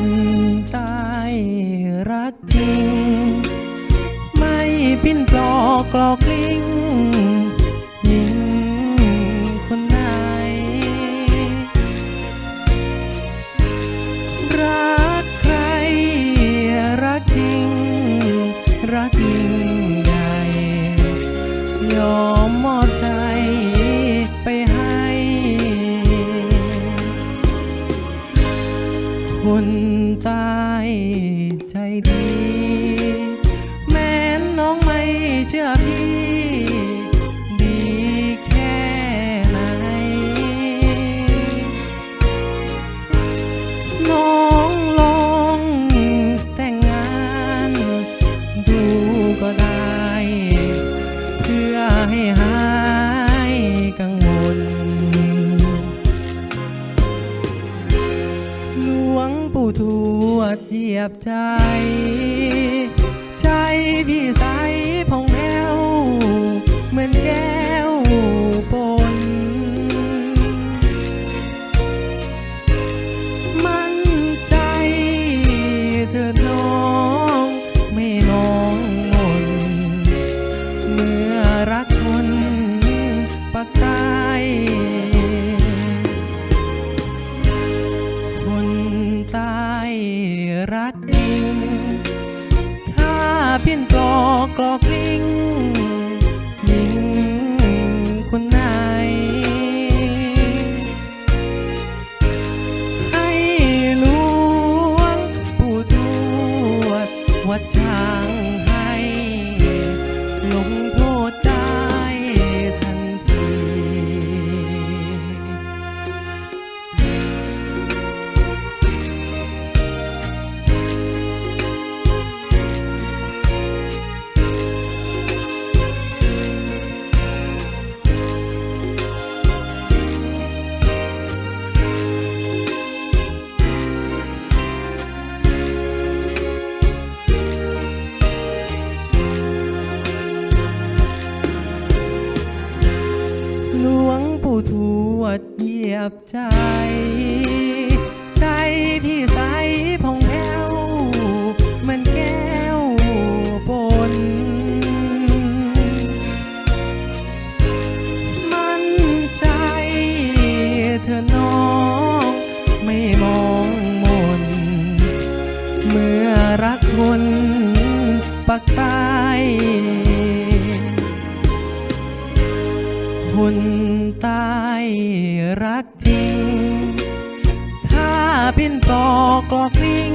นตายรักจริง ไม่ปิ้นปลอกกลอกลิ้ง ทั่วเทียบใจ ใจพี่สา รักจริง ถ้าเพี้ยนกลอกกลอกลิ้งหญิงคนไหน ให้หลวงปู่ทวดวัดช้างให้ ลงโทษ ดเหยียบใจ ใจพี่ใสผ่องแผ้วเหมันแก้วปนมั่นใจเธอน้องไม่มองมน เมื่อรักคนปักใต้ คนตายรักจริง ถ้าเป็นปอกกลอกลิง